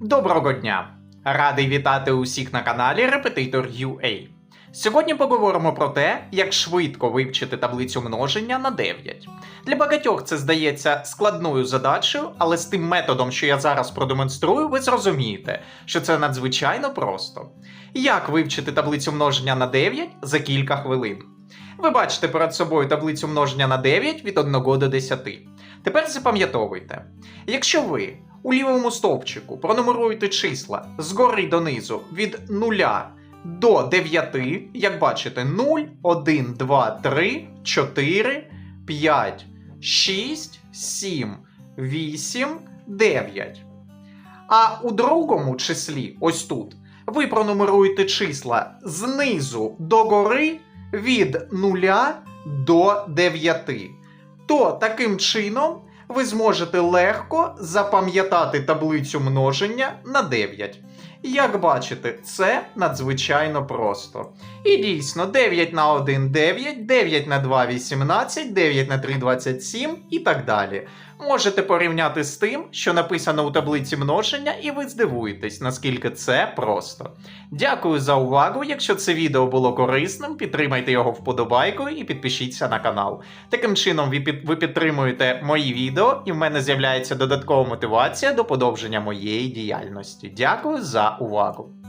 Доброго дня! Радий вітати усіх на каналі Repetitor UA. Сьогодні поговоримо про те, як швидко вивчити таблицю множення на 9. Для багатьох це здається складною задачею, але з тим методом, що я зараз продемонструю, ви зрозумієте, що це надзвичайно просто. Як вивчити таблицю множення на 9 за кілька хвилин? Ви бачите перед собою таблицю множення на 9 від 1 до 10. Тепер запам'ятовуйте, якщо ви у лівому стовпчику пронумеруєте числа згори донизу від 0 до 9, як бачите, 0, 1, 2, 3, 4, 5, 6, 7, 8, 9. А у другому числі, ось тут, ви пронумеруєте числа знизу до гори від 0 до 9. То таким чином ви зможете легко запам'ятати таблицю множення на 9. Як бачите, це надзвичайно просто. І дійсно, 9 на 1 9, 9 на 2 18, 9 на 3 27 і так далі. Можете порівняти з тим, що написано у таблиці множення, і ви здивуєтесь, наскільки це просто. Дякую за увагу. Якщо це відео було корисним, підтримайте його вподобайкою і підпишіться на канал. Таким чином, ви, підтримуєте мої відео, і в мене з'являється додаткова мотивація до подовження моєї діяльності. Дякую за увагу.